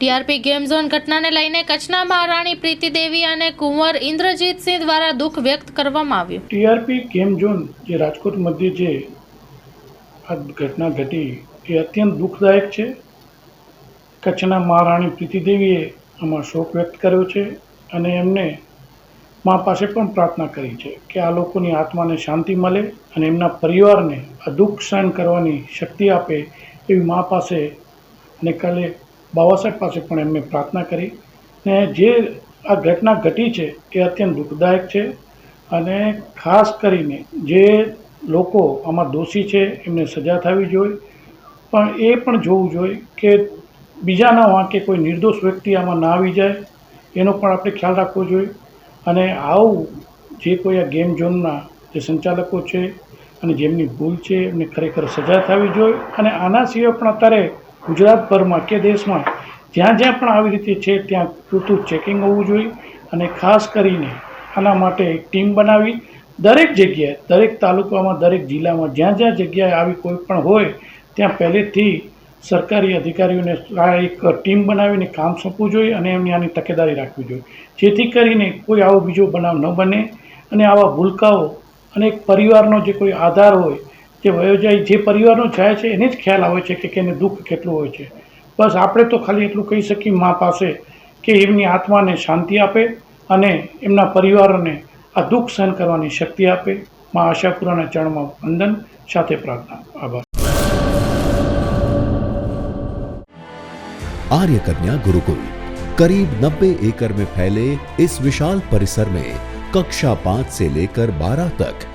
TRP game zone ઘટનાને લઈને કચ્છના મહારાણી પ્રીતિ દેવી અને કુંવર ઇન્દ્રજીતસિંહ દ્વારા દુઃખ વ્યક્ત કરવામાં આવ્યું ટીઆરપી ગેમ ઝોન જે રાજકોટ મધ્યે જે આ ઘટના ઘટી એ અત્યંત દુઃખદાયક છે કચ્છના મહારાણી પ્રીતિ દેવીએ આમાં શોક વ્યક્ત કર્યો છે અને એમને મા પાસે પણ પ્રાર્થના કરી છે કે આ લોકોની આત્માને શાંતિ મળે અને એમના પરિવારને આ દુઃખ સહન કરવાની શક્તિ આપે એવી મા પાસે અને કાલે બાવાસાહેબ પાસે પણ એમને પ્રાર્થના કરી ને જે આ ઘટના ઘટી છે એ અત્યંત દુઃખદાયક છે અને ખાસ કરીને જે લોકો આમાં દોષી છે એમને સજા થવી જોઈએ પણ એ પણ જોવું જોઈએ કે બીજાના ન વાંકે કોઈ નિર્દોષ વ્યક્તિ આમાં ના આવી જાય એનો પણ આપણે ખ્યાલ રાખવો જોઈએ અને આવું જે કોઈ આ ગેમ ઝોનના જે સંચાલકો છે અને જેમની ભૂલ છે એમને ખરેખર સજા થવી જોઈએ અને આના સિવાય પણ અત્યારે ગુજરાતભરમાં કે દેશમાં જ્યાં જ્યાં પણ આવી રીતે છે ત્યાં પૂરતું ચેકિંગ હોવું જોઈએ અને ખાસ કરીને આના માટે એક ટીમ બનાવી દરેક જગ્યાએ દરેક તાલુકામાં દરેક જિલ્લામાં જ્યાં જ્યાં જગ્યાએ આવી કોઈ પણ હોય ત્યાં પહેલેથી સરકારી અધિકારીઓને આ એક ટીમ બનાવીને કામ સોંપવું જોઈએ અને એમની આની તકેદારી રાખવી જોઈએ જેથી કરીને કોઈ આવો બીજો બનાવ ન બને અને આવા ભૂલકાઓ અને એક પરિવારનો જે કોઈ આધાર હોય કે ભયો જે જે પરિવારનો છાયા છે એને જ ખ્યાલ આવે છે કે કેને દુખ કેટલું હોય છે બસ આપણે તો ખાલી એટલું કહી સકી માં પાસે કે ઈવની આત્માને શાંતિ આપે અને એમના પરિવારને આ દુખ સહન કરવાની શક્તિ આપે માં આશાપુરાના ચરણમાં વંદન સાથે પ્રાર્થના આભાર આર્યકન્યા ગુરુકુળ करीब 90 એકર મે ફેલાયે ਇਸ વિશાલ પરિસર મે कक्षा 5 સે લેકર 12 તક